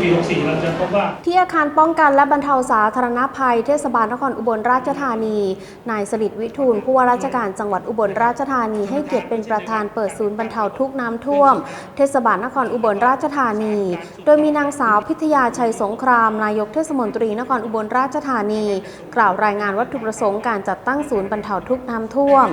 ปี 64 เราจะพบว่า ที่อาคารป้องกันและบรรเทาสาธารณภัยเทศบาลนครอุบลราชธานี นายสลิดวิทูลผู้ว่าราชการจังหวัดอุบลราชธานีให้เกียรติเป็นประธานเปิดศูนย์บรรเทาทุกน้ำท่วม เทศบาลนครอุบลราชธานี โดยมีนางสาวพิทยาชัยสงคราม นายกเทศมนตรีนครอุบลราชธานี กล่าวรายงานวัตถุประสงค์การจัดตั้งศูนย์บรรเทาทุกน้ำท่วม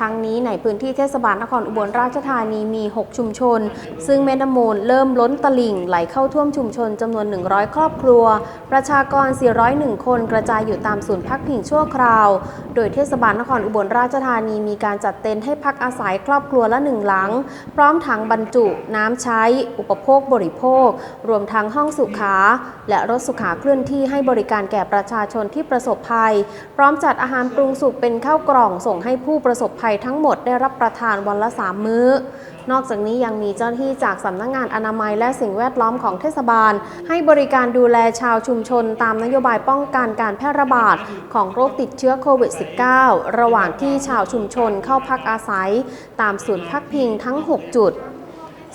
ทั้งนี้ในพื้นที่เทศบาลนครอุบลราชธานีมี 6 ชุมชน ซึ่งแม่น้ำมูลเริ่มล้นตลิ่งไหลเข้าท่วมชุมชนจำนวน 100 ครอบครัว ประชากร 401 คนกระจายอยู่ตามศูนย์พักพิงชั่วคราว โดยเทศบาลนครอุบลราชธานีมีการจัดเต็นท์ให้พักอาศัยครอบครัวละหนึ่งหลัง พร้อมถังบรรจุน้ำใช้ อุปโภคบริโภค รวมทั้งห้องสุขา และรถสุขาเคลื่อนที่ให้บริการแก่ประชาชนที่ประสบภัย พร้อมจัดอาหารปรุงสุกเป็นข้าวกล่องส่งให้ผู้ประสบภัยทั้งหมดได้รับประทานวันละ 3 มื้อ นอกจากนี้ยังมีเจ้าหน้าที่จากสำนักงงานอนามัยและสิ่งแวดล้อมของเทศบาล ให้บริการดูแลชาวชุมชนตามนโยบายป้องกันการแพร่ระบาดของโรคติดเชื้อโควิด -19 ระหว่างที่ชาวชุมชนเข้าพักอาศัย ตามศูนย์พักพิงทั้ง 6 จุด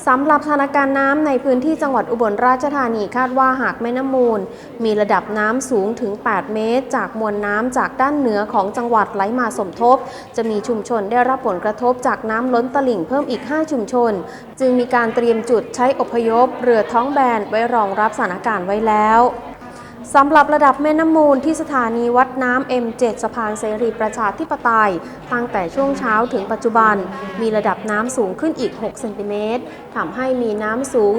สำหรับสถานการณ์น้ำในพื้นที่จังหวัดอุบลราชธานีคาดว่าหากแม่น้ำมูล มีระดับน้ำสูงถึง 8 เมตร จากมวลน้ำจากด้านเหนือของจังหวัดไหลมาสมทบ จะมีชุมชนได้รับผลกระทบจากน้ำล้นตลิ่งเพิ่มอีก 5 ชุมชน จึงมีการเตรียมจุดใช้อพยพ เรือท้องแบนไว้รองรับสถานการณ์ไว้แล้ว สำหรับระดับแม่น้ำมูลที่สถานีวัดน้ำ M7 สะพานเสรีประชาธิปไตย ตั้งแต่ช่วงเช้าถึงปัจจุบัน มีระดับน้ำสูงขึ้นอีก 6 เซนติเมตรทำให้มีน้ำสูง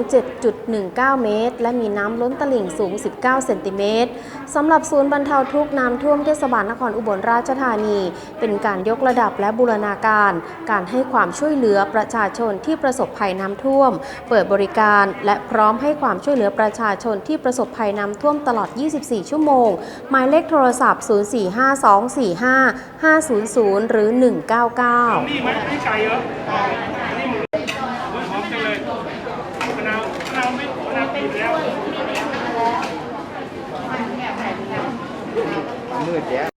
7.19 เมตร และมีน้ำล้นตลิ่งสูง 19 เซนติเมตรสำหรับศูนย์บรรเทาทุกข์น้ำท่วมเทศบาลนครอุบลราชธานี เป็นการยกระดับและบูรณาการ การให้ความช่วยเหลือประชาชนที่ประสบภัยน้ำท่วม เปิดบริการ และพร้อมให้ความช่วยเหลือประชาชนที่ประสบภัยน้ำท่วมตลอด24 ชั่วโมง หมายเลขโทรศัพท์ 045245500 หรือ 199นี่หมไม่ใสี่หมูหอมจังยมะนนาวไม่มะนาวติก้วเก้ว